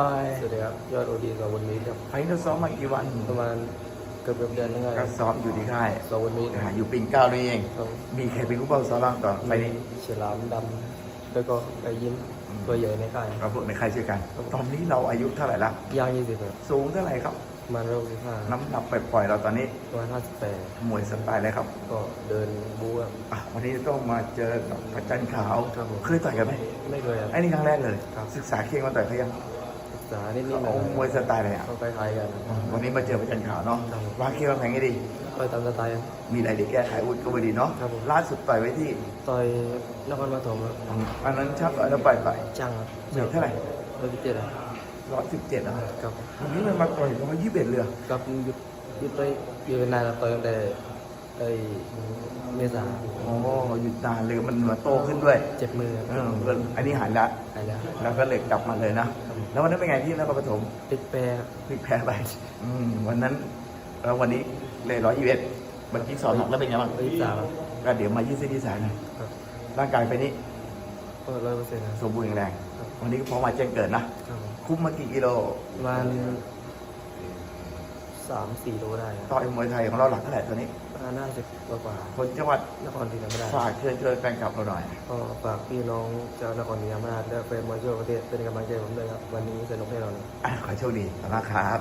สวัสดีครับยอดโอดีกับวันนี้ครับไฟเราซ้อมมากี่วันประมาณเกือบเกือบเดือนนึงก็ครับซ้อมอยู่ที่ค่ายกับวันนี้อ่าอยู่ปิ่นเกล้านี่เอง ครับมีใครเป็นผู้เป้าซ้อมบ้างต่อไปนี้ฉลามดำแล้วก็ไอ้ยิ้มตัวใหญ่ในค่ายเราพวกในค่ายช่วยกัน ตอนนี้เราอายุเท่าไหร่ละย่างยี่สิบครับสูงเท่าไหร่ครับประมาณร้อยสิบห้าน้ำหนักปล่อยๆเราตอนนี้ประมาณห้าสิบแปดมวยสไตล์อะไรครับ ก็เดินบู๊ครับอะวันนี้ต้องมาเจอกับพระจันทร์ขาวครับผมเคยต่อยกันไหมไม่เคยครับไอ้นี่ครั้งแรกเลยครับศึกษาเคียงมาต่อยเขายัง ศึกษานิดนิดหน่โอ้อยมวยสไตล์อะไรอะก็คล้ายๆกันวันนี้มาเจอพระจันทร์ขาวเนาะครับผมวางเคียงวางแผงให้ดีต่อยตามสไตล์ครับมีอะไรดีแก้ไขอาวุธก็ไม่ดีเนาะครับผมล่าสุดต่อยไว้ที่ต่อยนครปฐมครับอันนั้นชับต่อยแล้วปล่อยไปจ้างครับเหนื่อยเท่าไหร่ร้อยสิบเจ็ดครับร้อยสิบเจ็ดอะครับวันนี้มันมาต่อยร้อยยี่สิบเอ็ดเรือกับหยุดหยุดไปอยู่นานครับต่อยตั้งแต่ไอ้เมษาโอ้หยุดนานเลยมันมาโตขึ้นด้วย เจ็บมือเอครับอก็อันนี้หายละหายแล้ว แล้วก็เลยกลับมาเลยนะ แล้ววันนั้นเป็นไงที่นครปฐมติดแปรครับพลิกแพ้ไปอืมวันนั้นแล้ววันนี้เลยร้อยยี่สิบเอ็ดเมื่อกี้สอนหนักแล้วเป็นไงบ้างร้อยยี่สิบสามครับก็เดี๋ยวมายืดเส้นยืดสายหน่อยครับร่างกายไปนี้ก็ร้อยเปอร์เซ็นต์ครับสมบูรณ์แข็งแรงครับวันนี้ก็พร้อมมาแจ้งเกิดนะครับผมคุ้มมากี่กิโลประมาณสามสี่โลได้ครับต่อยมวยไทยของเราหลักเท่าไหร่ตัวนี้ประมาณห้าสิบกว่ากว่าคนจังหวัดนครศรีธรรมราชฝากเชิญชวนแฟนคลับเราหน่อย ก็ฝากพี่น้องชาวนครศรีธรรมราชและแฟนมวยทั่วประเทศเป็นกำลังใจให้ผมด้วยครับ วันนี้สนุกแน่นอน อะขอโชคดีขอบคุณมากครับ